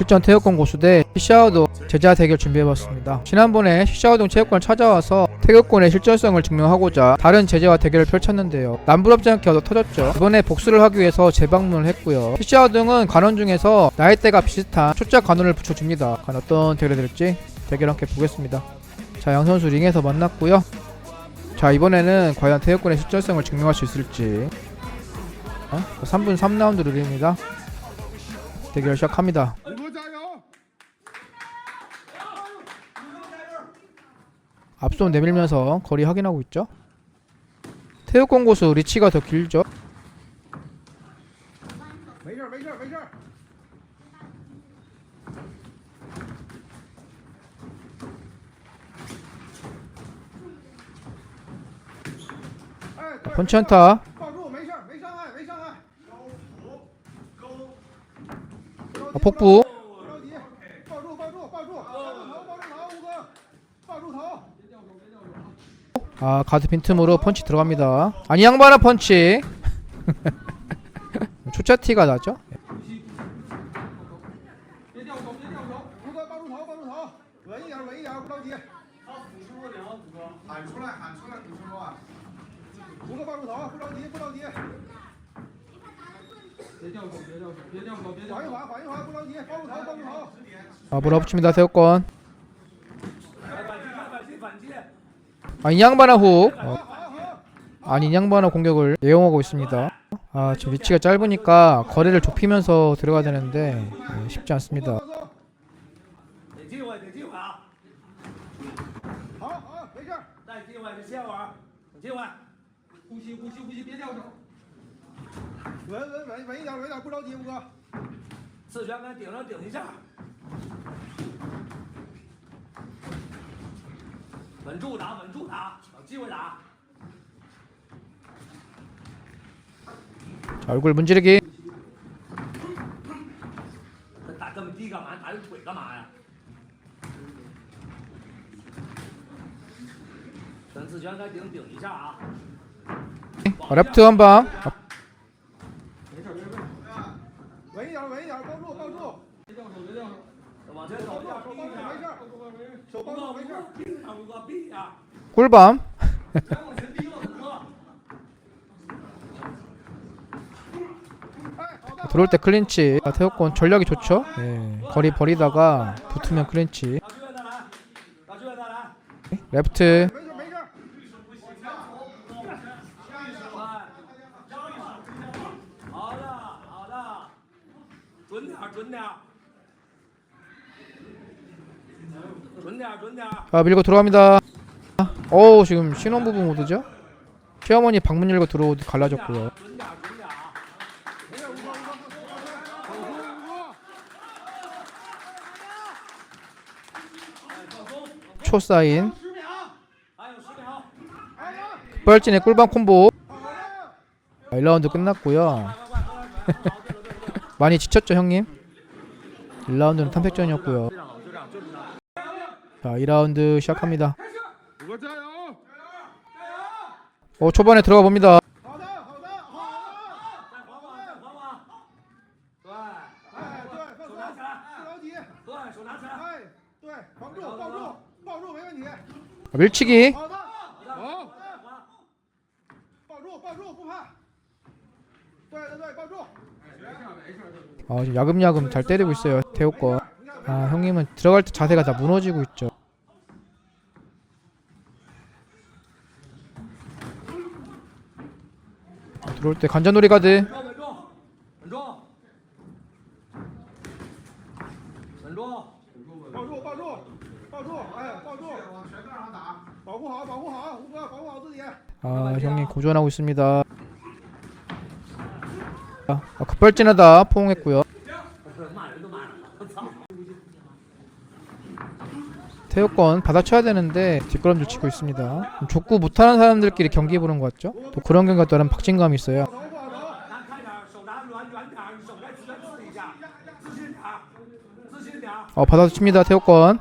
실전 태극권 고수 대 시샤오동 제자 대결 준비해봤습니다. 지난번에 시샤오동 체육관을 찾아와서 태극권의 실전성을 증명하고자 다른 제자와 대결을 펼쳤는데요. 남부럽지 않게 얻어 터졌죠. 이번에 복수를 하기 위해서 재방문을 했고요. 시샤오동은 관원 중에서 나이대가 비슷한 초짜 관원을 붙여줍니다. 과연 어떤 대결이 될지 대결 함께 보겠습니다. 자, 양 선수 링에서 만났고요. 자, 이번에는 과연 태극권의 실전성을 증명할 수 있을지 어? 3분 3라운드 룰입니다. 대결 시작합니다. 앞손 내밀면서 거리 확인하고 있죠. 태극권 고수 리치가 더 길죠. 번치 한타 아, 폭부 아 가드 빈틈으로 펀치 들어갑니다. 아니 양반아 펀치. 초짜 티가 나죠? 아 몰아붙입니다 세우권. 아, 이 양반아 훅. 어. 아니, 이 양반아 공격을 예용하고 있습니다. 아, 지금 위치가 짧으니까 거리를 좁히면서 들어가야 되는데 네, 쉽지 않습니다. 稳稳稳稳一点，稳一点，不着急，吴哥。四拳给顶上顶一下，稳住打，稳住打，有机会打。 자, 얼굴 문지르기 这打这么低干嘛？打这腿干嘛呀？等四拳给顶顶一下啊！ 어, 레프트 한 방. 아, 稳一点，稳一点，抱住，抱住， 往前走，抱住，抱住，没事儿。手抱住，没事儿。闭呀，五哥闭呀！ 꿀밤. 往前逼了，五哥。 哎，好的。 들어올 때 클린치. 아, 태극권 전략이 좋죠. 예, 거리 버리다가 붙으면 클린치. 老区再来，老区再来。 没 레프트. 事儿，没事 자 아, 밀고 들어갑니다. 어우 지금 신혼부부 모드죠? 시어머니 방문 열고 들어오듯 갈라졌고요. 초사인. 급발진의 꿀밤 콤보. 아, 1라운드 끝났고요. 많이 지쳤죠 형님? 1라운드는 탐색전이었고요. 자, 2라운드 시작합니다. 어, 초반에 들어가 봅니다. 밀치기. 어, 지금 야금야금 잘 때리고 있어요. 태호권. 아, 형님은 들어갈 때 자세가 다 무너지고 있죠. 들어올 때 간자놀이 가드. 아 형님 고전하고 있습니다. 아, 급발진하다 포옹했고요. 태호권 받아쳐야 되는데 뒷걸음질 치고 있습니다. 족구 못하는 사람들끼리 경기 보는 것 같죠? 또 그런 경기가 또한 박진감이 있어요. 어, 받아칩니다 태우권.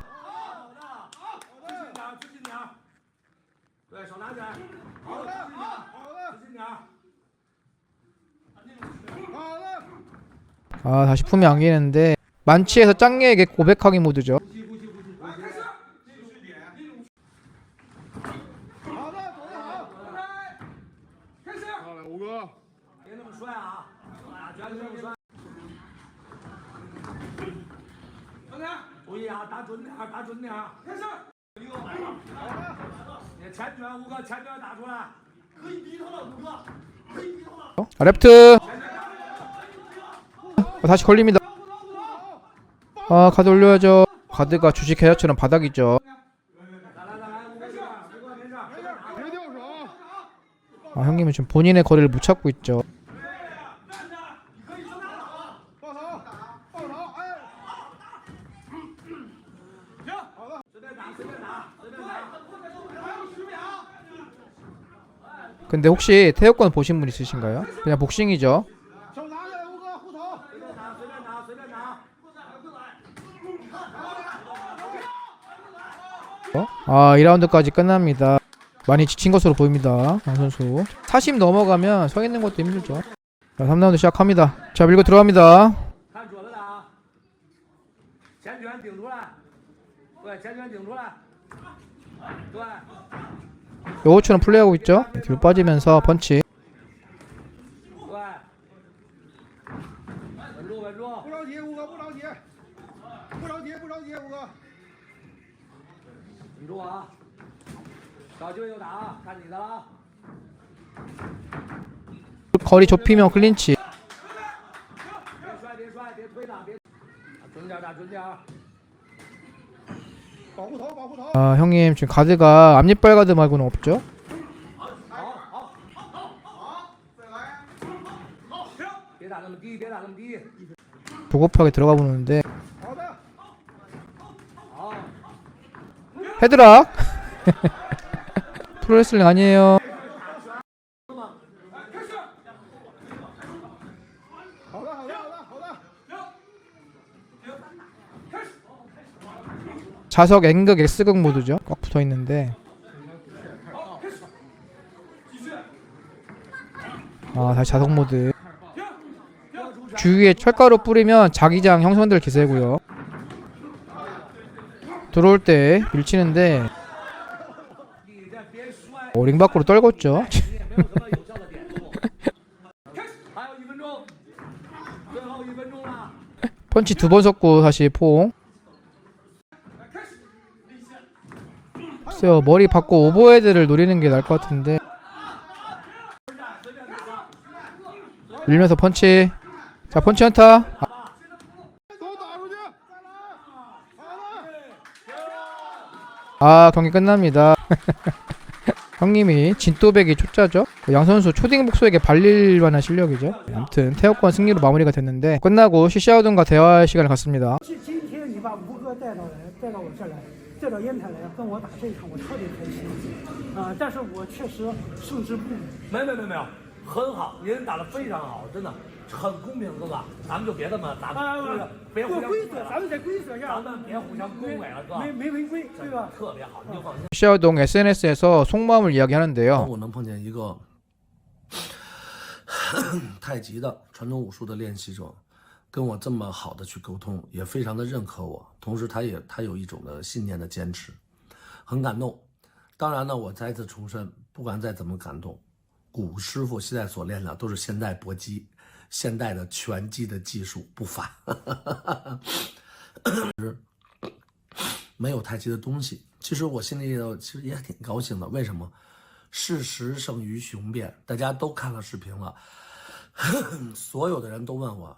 아 다시 품이 안기는데 만취해서 짱에게 고백하기 모드죠. 야, 다 좋네, 아, 다 아, 좋네, 아. 해서! 이거, 야, 예, 잔주야, 우가, 잔주야, 다 좋아. 거의 밀어라, 우가. 거의 밀어라. 레프트. 아, 어, 다시 걸립니다. 아, 카드 올려야죠. 카드가 주식 해자처럼 바닥이죠. 아, 형님은 지금 본인의 거리를 못 찾고 있죠. 근데 혹시 태극권 보신 분 있으신가요? 그냥 복싱이죠. 아 2라운드까지 끝납니다. 많이 지친 것으로 보입니다. 양 선수. 40 넘어가면 서 있는 것도 힘들죠. 자 3라운드 시작합니다. 자 밀고 들어갑니다. 看准了打，前拳顶出来，对，前拳顶出来，对， 요거처럼 플레이하고 있죠. 뒤로 빠지면서 펀치. 对，稳住，稳住不。着急，吴哥不着急，不着急，不着急，吴哥。稳住啊！找机会就打啊，看你的了。 거리 좁히면 클린치. 别摔，别摔，别推打，别。准点儿打，准点儿。保护头，保护头。 아 형님 지금 가드가 앞니빨 가드 말고는 없죠? 조급하게 들어가 보는데. 헤드락? 프로레슬링 아니에요. 좌석 N극 X극 모드죠. 꽉 붙어 있는데. 아, 다시 좌석 모드. 주위에 철가루 뿌리면 자기장 형성될 기세고요. 들어올 때 밀치는데 어, 링 밖으로 떨궜죠. 펀치 두 번 섞고 사실 포옹. 글쎄요. 머리 받고 오버헤드를 노리는 게 나을 것 같은데. 밀면서 펀치. 자 펀치 한타 아. 경기 끝납니다. 형님이 진또백이 초짜죠? 양 선수 초딩 복수에게 발릴 만한 실력이죠. 아무튼 태엽권 승리로 마무리가 됐는데 끝나고 시샤우든과 대화할 시간을 갖습니다. 今今天你把吴哥带到来，带到我这儿来，带到烟台来跟我打这一场，我特别开心。啊、但是我确实胜之不武。没没没没有，很好，您打得非常好，真的很公平，哥哥，咱们就别这么打，啊，这个别互相规则，恭维了咱们在规则下，咱们别互相恭维了，哥，没没违规，对吧？特别好，你就放心。 시샤우동 SNS에서 속마음을 이야기하는데요 我能碰见一个太极的传统武术的练习者， 跟我这么好的去沟通，也非常的认可我，同时他也他有一种的信念的坚持，很感动。当然呢，我再次重申，不管再怎么感动，古师傅现在所练的都是现代搏击、现代的拳击的技术不凡，没有太极的东西。其实我心里头其实也挺高兴的，为什么？事实胜于雄辩，大家都看了视频了，所有的人都问我，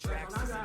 track.